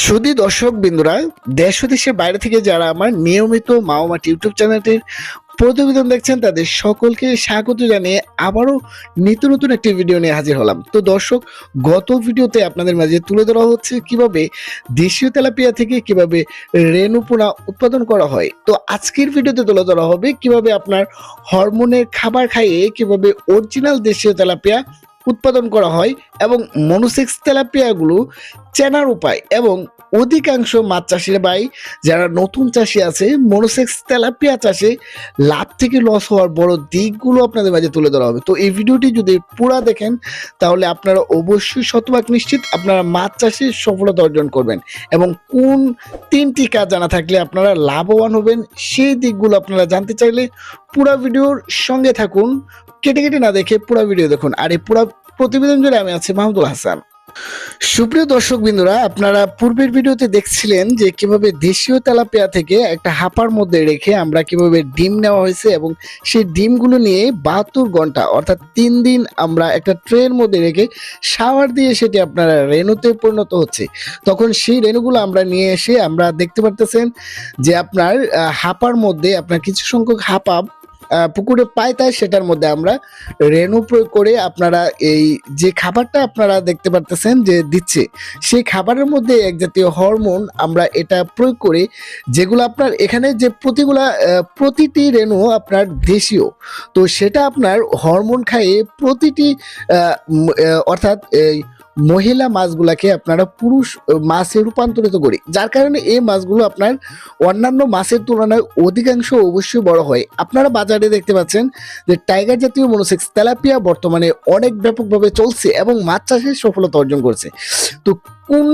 সুদী দর্শক বিন্দুরা, দেশ ও দেশের বাইরে থেকে যারা আমার নিয়মিত মাওমাট ইউটিউব চ্যানেলটির প্রতিবেদন দেখছেন, তাদের সকলকে স্বাগত জানিয়ে আবারও নিত্য নতুন একটি ভিডিও নিয়ে হাজির হলাম। তো দর্শক, গত ভিডিওতে আপনাদের মাঝে তুলে ধরা হচ্ছে কীভাবে দেশীয় তেলাপিয়া থেকে কীভাবে রেণু পোনা উৎপাদন করা হয়। তো আজকের ভিডিওতে তুলে ধরা হবে কীভাবে আপনার হরমোনের খাবার খাইয়ে কীভাবে অরিজিনাল দেশীয় তেলাপিয়া উৎপাদন করা হয় এবং মনোসেক্স তেলাপিয়াগুলো চেনার উপায় এবং অধিকাংশ মাছ চাষির ভাই যারা নতুন চাষি আছে, মনোসেক্স তেলাপিয়া চাষে লাভ থেকে লস হওয়ার বড় দিকগুলো আপনাদের মাঝে তুলে ধরা হবে। তো এই ভিডিওটি যদি পুরা দেখেন, তাহলে আপনারা অবশ্যই শতভাগ নিশ্চিত আপনারা মাছ চাষে সফলতা অর্জন করবেন এবং কোন তিনটি কাজ জানা থাকলে আপনারা লাভবান হবেন, সেই দিকগুলো আপনারা জানতে চাইলে পুরা ভিডিওর সঙ্গে থাকুন। কেটে কেটে না দেখে পুরা ভিডিও দেখুন। আর এই পুরা প্রতিবেদন জুড়ে আমি আছি মাহমুদুল হাসান। সুপ্রিয় দর্শক বিন্দুরা, আপনারা পূর্বের ভিডিওতে দেখছিলেন যে কীভাবে দেশীয় তেলাপিয়া থেকে একটা হাপার মধ্যে রেখে আমরা কীভাবে ডিম নেওয়া হয়েছে এবং সেই ডিমগুলো নিয়ে বাহাত্তর ঘণ্টা, অর্থাৎ তিন দিন আমরা একটা ট্রের মধ্যে রেখে শাওয়ার দিয়ে সেটি আপনারা রেণুতে পরিণত হচ্ছে। তখন সেই রেণুগুলো আমরা নিয়ে এসে আমরা দেখতে পারতেছেন যে আপনার হাপার মধ্যে আপনার কিছু সংখ্যক হাপা পুকুরে পায় তাই সেটার মধ্যে আমরা রেণু প্রয়োগ করে আপনারা এই যে খাবারটা আপনারা দেখতে পারতেছেন যে দিচ্ছে, সেই খাবারের মধ্যে এক জাতীয় হরমোন আমরা এটা প্রয়োগ করে যেগুলো আপনার এখানে যে প্রতিগুলা প্রতিটি রেণু আপনার দেশীয়, তো সেটা আপনার হরমোন খাইয়ে প্রতিটি অর্থাৎ এই মহিলা মাছগুলাকে আপনারা পুরুষ মাছে রূপান্তরিত করি। যার কারণে এই মাছগুলো আপনার অন্যান্য মাছের তুলনায় অধিকাংশ অবশ্যই বড় হয়। আপনারা বাজারে দেখতে পাচ্ছেন যে টাইগার জাতীয় মনোসেক্স তেলাপিয়া বর্তমানে অনেক ব্যাপকভাবে চলছে এবং মাছ চাষে সফলতা অর্জন করছে। তো কোন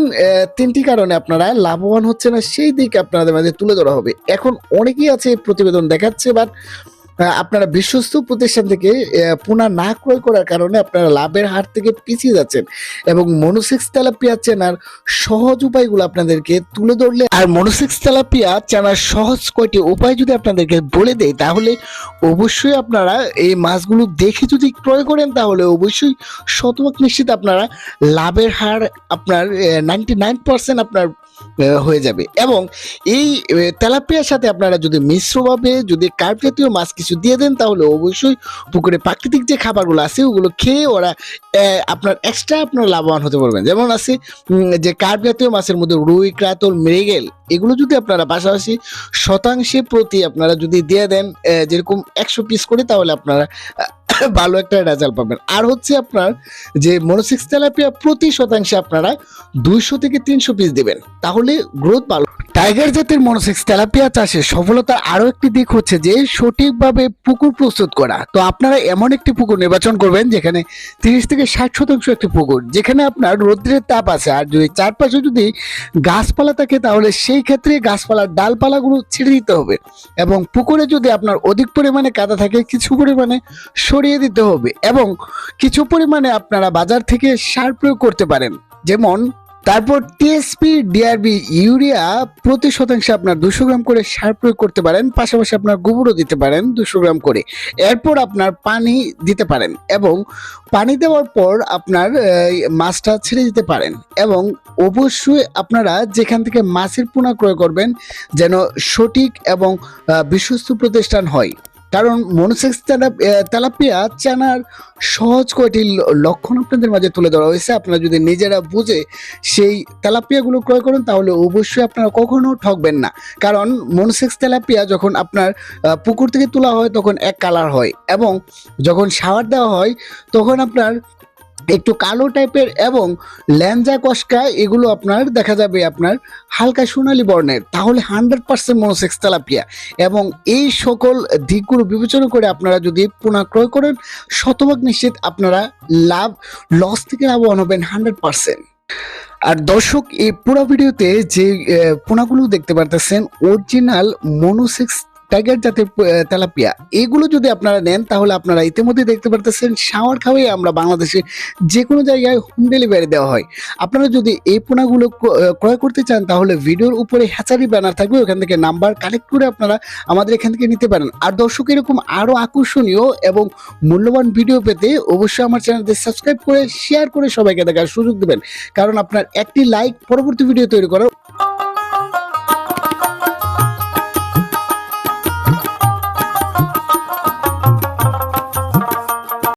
তিনটি কারণে আপনারা লাভবান হচ্ছে না, সেই দিকে আপনাদের মাঝে তুলে ধরা হবে। এখন অনেকেই আছে প্রতিবেদন দেখাচ্ছে বাট আপনারা বিশ্বস্ত প্রতিষ্ঠান থেকে পোনা না ক্রয় করার কারণে আপনারা লাভের হার থেকে পিছিয়ে যাচ্ছেন এবং মনোসেক্স তেলাপিয়া চেনার সহজ উপায়গুলো আপনাদেরকে তুলে ধরলে। আর মনোসেক্স তেলাপিয়া চেনার সহজ কয়টি উপায় যদি আপনাদেরকে বলে দেয় তাহলে অবশ্যই আপনারা এই মাছগুলো দেখে যদি ক্রয় করেন, তাহলে অবশ্যই শতভাগ নিশ্চিত আপনারা লাভের হার আপনার নাইনটি নাইন আপনার হয়ে যাবে। এবং এই তেলাপিয়ার সাথে আপনারা যদি মিশ্রভাবে যদি কার্প জাতীয় মাছ দিয়ে দেন, তাহলে অবশ্যই পুকুরে প্রাকৃতিক যে খাবারগুলো আছে, ওগুলো খেয়ে ওরা আপনার এক্সট্রা আপনার লাভবান হতে পারবেন। যেমন আছে যে কার্প জাতীয় মাছের মধ্যে রুই ক্রাতল মৃগেল, এগুলো যদি আপনারা পাশাপাশি শতাংশে প্রতি আপনারা যদি দিয়ে দেন যেরকম একশো পিস করে, তাহলে আপনারা, ভালো একটা রেজাল্ট পাবেন। আর হচ্ছে আপনার যে মনোসিক্স তেলাপিয়া প্রতি শতাংশে আপনারা দুইশো থেকে তিনশো পিস দেবেন, তাহলে গ্রোথ ভালো টাইগার জাতের মনোসেক্স তেলাপিয়া চাষে সফলতার আরও একটি দিক হচ্ছে যে সঠিকভাবে পুকুর প্রস্তুত করা। তো আপনারা এমন একটি পুকুর নির্বাচন করবেন যেখানে তিরিশ থেকে ষাট শতাংশ একটি পুকুর, যেখানে আপনার রৌদ্রের তাপ আছে। আর যদি চারপাশে যদি গাছপালা থাকে, তাহলে সেই ক্ষেত্রে গাছপালার ডালপালাগুলো ছেড়ে দিতে হবে এবং পুকুরে যদি আপনার অধিক পরিমাণে কাদা থাকে, কিছু পরিমাণে সরিয়ে দিতে হবে এবং কিছু পরিমাণে আপনারা বাজার থেকে সার প্রয়োগ করতে পারেন। যেমন তারপর টিএসপি ডিআরবি ইউরিয়া প্রতি শতাংশে আপনার দুশো গ্রাম করে সার প্রয়োগ করতে পারেন, পাশাপাশি আপনার গোবরও দিতে পারেন দুশো গ্রাম করে। এরপর আপনার পানি দিতে পারেন এবং পানি দেওয়ার পর আপনার মাছটা ছেড়ে দিতে পারেন এবং অবশ্যই আপনারা যেখান থেকে মাছের পোনা ক্রয় করবেন যেন সঠিক এবং বিশ্বস্ত প্রতিষ্ঠান হয়। কারণ মনোসেক্স তেলাপিয়া চানার সহজ কয়টি ল- লক্ষণ আপনাদের মাঝে তুলে ধরা হয়েছে। আপনারা যদি নিজেরা বুঝে সেই তেলাপিয়াগুলো ক্রয় করেন, তাহলে অবশ্যই আপনারা কখনো ঠকবেন না। কারণ মনোসেক্স তেলাপিয়া যখন আপনার পুকুর থেকে তোলা হয়, তখন এক কালার হয় এবং যখন সাওয়ার দেওয়া হয়, তখন আপনার একটু কালো টাইপের এবং ল্যাঞ্জা কস্কা, এগুলো আপনার দেখা যাবে আপনার হালকা সোনালী বর্ণের। তাহলে হান্ড্রেড পার্সেন্ট মনোসেক্স তেলাপিয়া। এবং এই সকল দিকগুলো বিবেচনা করে আপনারা যদি পোনা ক্রয় করেন, শতভাগ নিশ্চিত আপনারা লাভ লস থেকে লাভবান হবেন হান্ড্রেড পার্সেন্ট আর দর্শক, এই পুরো ভিডিওতে যে পোনাগুলো দেখতে পারতেছেন অরিজিনাল মনোসেক্স টাইগার জাতের তেলাপিয়া। এগুলো যদি আপনারা নেন, তাহলে আপনারা ইতিমধ্যে দেখতে পারতেছেন, শাওয়ার খাওয়াই আমরা বাংলাদেশে যে কোনো জায়গায় হোম ডেলিভারি দেওয়া হয়। আপনারা যদি এই পোনাগুলো ক্রয় করতে চান, তাহলে ভিডিওর উপরে হ্যাচারি ব্যানার থাকবে, ওখান থেকে নাম্বার কালেক্ট করে আপনারা আমাদের এখান থেকে নিতে পারেন। আর দর্শক, এরকম আরও আকর্ষণীয় এবং মূল্যবান ভিডিও পেতে অবশ্যই আমার চ্যানেলটি সাবস্ক্রাইব করে শেয়ার করে সবাইকে দেখার সুযোগ দেবেন। কারণ আপনার একটি লাইক পরবর্তী ভিডিও তৈরি করার